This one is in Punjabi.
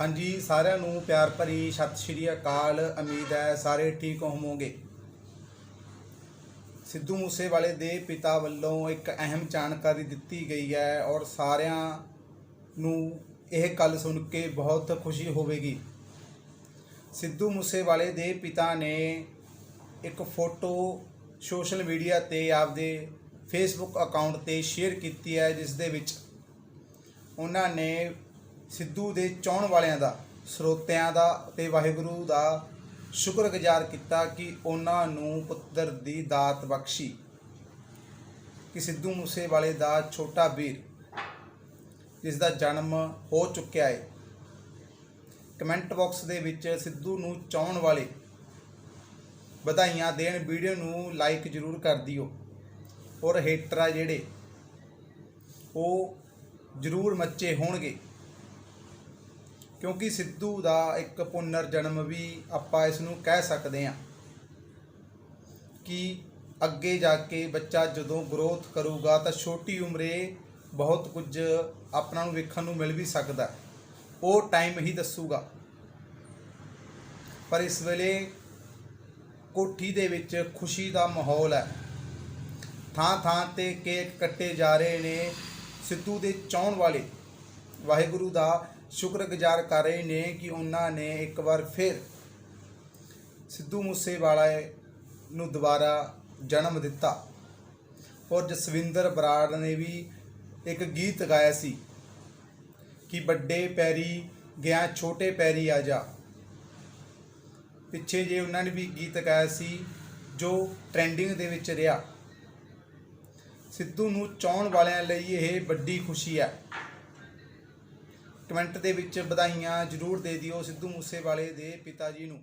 ਹਾਂਜੀ, ਸਾਰਿਆਂ ਨੂੰ ਪਿਆਰ ਭਰੀ ਸਤਿ ਸ਼੍ਰੀ ਅਕਾਲ। ਉਮੀਦ ਹੈ ਸਾਰੇ ਠੀਕ ਹੋਵੋਗੇ। ਸਿੱਧੂ ਮੂਸੇਵਾਲੇ ਦੇ ਪਿਤਾ ਵੱਲੋਂ ਇੱਕ ਅਹਿਮ ਜਾਣਕਾਰੀ ਦਿੱਤੀ ਗਈ ਹੈ ਔਰ ਸਾਰਿਆਂ ਨੂੰ ਇਹ ਗੱਲ ਸੁਣ ਕੇ ਬਹੁਤ ਖੁਸ਼ੀ ਹੋਵੇਗੀ। ਸਿੱਧੂ ਮੂਸੇਵਾਲੇ ਦੇ ਪਿਤਾ ਨੇ ਇੱਕ ਫੋਟੋ ਸੋਸ਼ਲ ਮੀਡੀਆ ਤੇ ਆਪਦੇ ਫੇਸਬੁੱਕ ਅਕਾਊਂਟ ਤੇ ਸ਼ੇਅਰ ਕੀਤੀ ਹੈ, ਜਿਸ ਦੇ ਵਿੱਚ ਉਹਨਾਂ ਨੇ ਸਿੱਧੂ ਦੇ ਚਾਹਣ ਵਾਲਿਆਂ ਦਾ, ਸਰੋਤਿਆਂ ਦਾ ਤੇ ਵਾਹਿਗੁਰੂ ਦਾ ਸ਼ੁਕਰਗੁਜ਼ਾਰ ਕੀਤਾ ਕਿ ਉਹਨਾਂ ਨੂੰ ਪੁੱਤਰ ਦੀ ਦਾਤ ਬਖਸ਼ੀ। ਕਿ ਸਿੱਧੂ ਮੂਸੇਵਾਲੇ ਦਾ ਛੋਟਾ ਵੀਰ ਜਿਸ ਦਾ ਜਨਮ ਹੋ ਚੁੱਕਿਆ ਹੈ ਕਮੈਂਟ ਬਾਕਸ ਦੇ ਵਿੱਚ ਸਿੱਧੂ ਨੂੰ ਚਾਹਣ ਵਾਲੇ ਵਧਾਈਆਂ ਦੇਣ ਵੀਡੀਓ ਨੂੰ ਲਾਈਕ ਜ਼ਰੂਰ ਕਰ ਦਿਓ। ਔਰ ਹੇਟਰ ਆ ਜਿਹੜੇ, ਉਹ ਜ਼ਰੂਰ ਮੱਚੇ ਹੋਣਗੇ। ਕਿਉਂਕਿ ਸਿੱਧੂ ਦਾ ਇੱਕ ਪੁਨਰ ਜਨਮ ਵੀ ਆਪਾਂ ਇਸ ਨੂੰ ਕਹਿ ਸਕਦੇ ਹਾਂ ਕਿ ਅੱਗੇ ਜਾ ਕੇ ਬੱਚਾ ਜਦੋਂ ਗਰੋਥ ਕਰੂਗਾ ਤਾਂ ਛੋਟੀ ਉਮਰੇ ਬਹੁਤ ਕੁਝ ਆਪਣਾ ਨੂੰ ਵੇਖਣ ਨੂੰ ਮਿਲ ਵੀ ਸਕਦਾ ਉਹ ਟਾਈਮ ਹੀ ਦੱਸੂਗਾ। ਪਰ ਇਸ ਵੇਲੇ ਕੋਠੀ ਦੇ ਵਿੱਚ ਖੁਸ਼ੀ ਦਾ ਮਾਹੌਲ ਹੈ। ਥਾਂ ਥਾਂ ਤੇ ਕੇਕ ਕੱਟੇ ਜਾ ਰਹੇ ਨੇ ਸਿੱਧੂ ਦੇ ਚਾਹਣ ਵਾਲੇ। ਵਾਹਿਗੁਰੂ ਦਾ ਸ਼ੁਕਰਗੁਜ਼ਾਰ ਕਰ ਰਹੇ ਨੇ ਕਿ ਉਹਨਾਂ ਨੇ ਇੱਕ ਵਾਰ ਫਿਰ ਸਿੱਧੂ ਮੂਸੇਵਾਲਾ ਨੂੰ ਦੁਬਾਰਾ ਜਨਮ ਦਿੱਤਾ। ਔਰ ਜਸਵਿੰਦਰ ਬਰਾੜ ਨੇ ਵੀ ਇੱਕ ਗੀਤ ਗਾਇਆ ਸੀ ਕਿ ਵੱਡੇ ਪੈਰੀ ਗਿਆ, ਛੋਟੇ ਪੈਰੀ ਆ ਜਾ। ਪਿੱਛੇ ਜੇ ਉਹਨਾਂ ਨੇ ਵੀ ਗੀਤ ਗਾਇਆ ਸੀ ਜੋ ਟ੍ਰੈਂਡਿੰਗ ਦੇ ਵਿੱਚ ਰਿਹਾ। ਸਿੱਧੂ ਨੂੰ ਚਾਹਣ ਵਾਲਿਆਂ ਲਈ ਇਹ ਵੱਡੀ ਖੁਸ਼ੀ ਹੈ। ਕਮੈਂਟ ਦੇ ਵਿੱਚ ਵਧਾਈਆਂ ਜ਼ਰੂਰ ਦੇ ਦਿਓ ਸਿੱਧੂ ਮੂਸੇਵਾਲੇ ਦੇ ਪਿਤਾ ਜੀ ਨੂੰ।